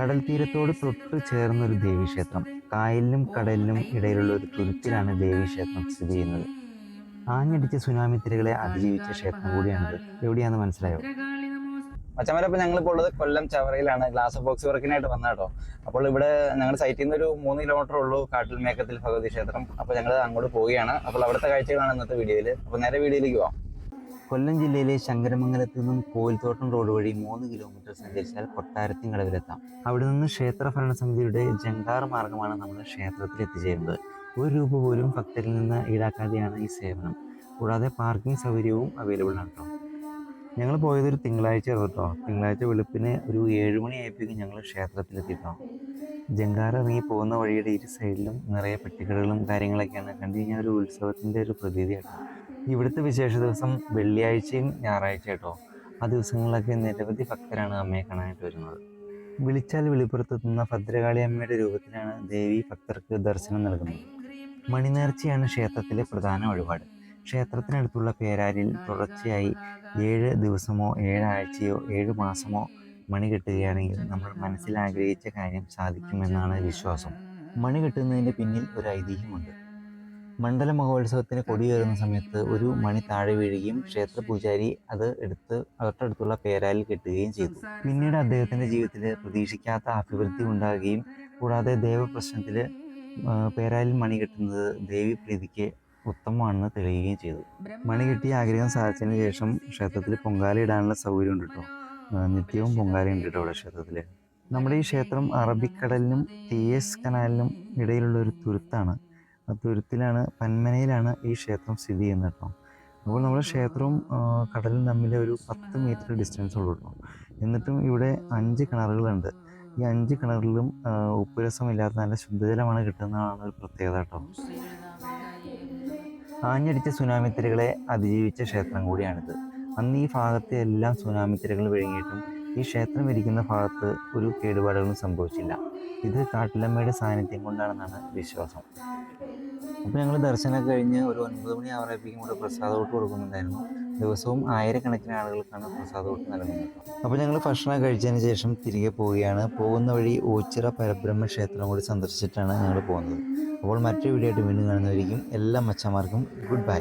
കടൽ തീരത്തോട് തൊട്ട് ചേർന്ന ഒരു ദേവീക്ഷേത്രം. കായലിനും കടലിനും ഇടയിലുള്ള ഒരു തുരുത്തിലാണ് ദേവീക്ഷേത്രം സ്ഥിതി ചെയ്യുന്നത്. ആഞ്ഞടിച്ച സുനാമി തിരകളെ അതിജീവിച്ച ക്ഷേത്രം കൂടിയാണിത്. എവിടെയാണെന്ന് മനസ്സിലായോ? മച്ചന്മാരെ ഞങ്ങൾ ഞങ്ങളിപ്പോൾ ഉള്ളത് കൊല്ലം ചവറയിലാണ്. ഗ്ലാസ് ഓഫ് ബോക്സ് വർക്കിനായിട്ട് വന്ന കേട്ടോ അപ്പോൾ ഇവിടെ ഞങ്ങളുടെ സൈറ്റിൽ നിന്ന് ഒരു മൂന്ന് കിലോമീറ്റർ ഉള്ളൂ കാട്ടിൽ മേക്കത്തിൽ ഭഗവതി ക്ഷേത്രം. അപ്പോൾ ഞങ്ങൾ അങ്ങോട്ട് പോവുകയാണ്. അപ്പോൾ അവിടുത്തെ കാഴ്ചകളാണ് ഇന്നത്തെ വീഡിയോയിൽ അപ്പോൾ നേരെ വീഡിയോയിലേക്ക് പോവാം. കൊല്ലം ജില്ലയിലെ ശങ്കരമംഗലത്ത് നിന്നും കോയിൽത്തോട്ടം റോഡ് വഴി മൂന്ന് കിലോമീറ്റർ സഞ്ചരിച്ചാൽ കൊട്ടാരത്തിൻ കടവിലെത്താം അവിടെ നിന്ന് ക്ഷേത്ര ഭരണസമിതിയുടെ ജങ്കാർ മാർഗമാണ് നമ്മൾ ക്ഷേത്രത്തിൽ എത്തിച്ചേരുന്നത്. ഒരു രൂപ പോലും ഭക്തരിൽ നിന്ന് ഈടാക്കാതെയാണ് ഈ സേവനം. കൂടാതെ പാർക്കിംഗ് സൗകര്യവും അവൈലബിൾ ആണ് കേട്ടോ ഞങ്ങൾ പോയത് ഒരു തിങ്കളാഴ്ച കേട്ടോ തിങ്കളാഴ്ച വെളുപ്പിന് ഒരു ഏഴുമണി ആയപ്പോഴേക്കും ഞങ്ങൾ ക്ഷേത്രത്തിലെത്തിട്ടോ ജങ്കാർ ഇറങ്ങി പോകുന്ന വഴിയുടെ ഇരു സൈഡിലും നിറയെ പെട്ടിക്കടകളും കാര്യങ്ങളൊക്കെയാണ് കണ്ടു കഴിഞ്ഞാൽ ഒരു ഉത്സവത്തിന്റെ ഒരു പ്രതീതിയാണ് ഇവിടുത്തെ വിശേഷ ദിവസം വെള്ളിയാഴ്ചയും ഞായറാഴ്ച കേട്ടോ ആ ദിവസങ്ങളിലൊക്കെ നിരവധി ഭക്തരാണ് അമ്മയെ കാണാനായിട്ട് വരുന്നത്. വിളിച്ചാൽ വെളിപ്പുറത്തെത്തുന്ന ഭദ്രകാളി അമ്മയുടെ രൂപത്തിലാണ് ദേവി ഭക്തർക്ക് ദർശനം നൽകുന്നത്. മണിനേർച്ചയാണ് ക്ഷേത്രത്തിലെ പ്രധാന വഴിപാട്. ക്ഷേത്രത്തിനടുത്തുള്ള പേരാരിൽ തുടർച്ചയായി ഏഴ് ദിവസമോ ഏഴാഴ്ചയോ ഏഴ് മാസമോ മണി കെട്ടുകയാണെങ്കിൽ നമ്മൾ മനസ്സിൽ ആഗ്രഹിച്ച കാര്യം സാധിക്കുമെന്നാണ് വിശ്വാസം. മണി കെട്ടുന്നതിന്റെ പിന്നിൽ ഒരു ഐതിഹ്യമുണ്ട്. മണ്ഡല മഹോത്സവത്തിന് കൊടിയേറുന്ന സമയത്ത് ഒരു മണി താഴെ വീഴുകയും ക്ഷേത്ര പൂജാരി അത് എടുത്ത് തൊട്ടടുത്തുള്ള പേരാലിൽ കെട്ടുകയും ചെയ്തു. പിന്നീട് അദ്ദേഹത്തിന്റെ ജീവിതത്തിൽ പ്രതീക്ഷിക്കാത്ത അഭിവൃദ്ധി ഉണ്ടാകുകയും കൂടാതെ ദേവപ്രശ്നത്തിൽ പേരാലിൽ മണി കെട്ടുന്നത് ദേവി പ്രീതിക്ക് ഉത്തമമാണെന്ന് തെളിയുകയും ചെയ്തു. മണി കെട്ടിയ ആഗ്രഹം സാധിച്ചതിന് ശേഷം ക്ഷേത്രത്തിൽ പൊങ്കാല ഇടാനുള്ള സൗകര്യം ഉണ്ട് കേട്ടോ നിത്യവും പൊങ്കാല ഉണ്ട് കേട്ടോ ഇവിടെ ക്ഷേത്രത്തിൽ നമ്മുടെ ഈ ക്ഷേത്രം അറബിക്കടലിനും ടി എസ് കനാലിനും ഇടയിലുള്ള ഒരു തുരുത്താണ്. തുരുത്തിലാണ് പന്മനയിലാണ് ഈ ക്ഷേത്രം സ്ഥിതി ചെയ്യുന്നത് കേട്ടോ അപ്പോൾ നമ്മുടെ ക്ഷേത്രവും കടലും തമ്മിൽ ഒരു പത്ത് മീറ്റർ ഡിസ്റ്റൻസ് ഉള്ളൂ കേട്ടോ എന്നിട്ടും ഇവിടെ അഞ്ച് കിണറുകളുണ്ട്. ഈ അഞ്ച് കിണറിലും ഉപ്പുരസമില്ലാത്ത നല്ല ശുദ്ധജലമാണ് കിട്ടുന്നതാണ് ഒരു പ്രത്യേകത കേട്ടോ ആഞ്ഞടിച്ച സുനാമി തിരകളെ അതിജീവിച്ച ക്ഷേത്രം കൂടിയാണിത്. അന്ന് ഈ ഭാഗത്തെ എല്ലാം സുനാമി തിരകൾ വിഴുങ്ങിയിട്ടും ഈ ക്ഷേത്രം ഇരിക്കുന്ന ഭാഗത്ത് ഒരു കേടുപാടുകളും സംഭവിച്ചില്ല. ഇത് കാട്ടിലമ്മയുടെ സാന്നിധ്യം കൊണ്ടാണെന്നാണ് വിശ്വാസം. അപ്പോൾ ഞങ്ങൾ ദർശനം കഴിഞ്ഞ് ഒരു ഒൻപത് മണി ആവറായപ്പോഴേക്കും ഇവിടെ പ്രസാദോട്ട് കൊടുക്കുന്നുണ്ടായിരുന്നു. ദിവസവും ആയിരക്കണക്കിന് ആളുകൾക്കാണ് പ്രസാദോട്ട് നൽകുന്നത്. അപ്പോൾ ഞങ്ങൾ ഭക്ഷണം കഴിച്ചതിന് ശേഷം തിരികെ പോവുകയാണ്. പോകുന്ന വഴി ഓച്ചിറ പരബ്രഹ്മ ക്ഷേത്രം കൂടി സന്ദർശിച്ചിട്ടാണ് ഞങ്ങൾ പോകുന്നത്. അപ്പോൾ മറ്റൊരു വീഡിയോ ആയിട്ട് വീണ്ടും കാണുന്നവരിക്കും എല്ലാ മച്ചന്മാർക്കും ഗുഡ് ബൈ.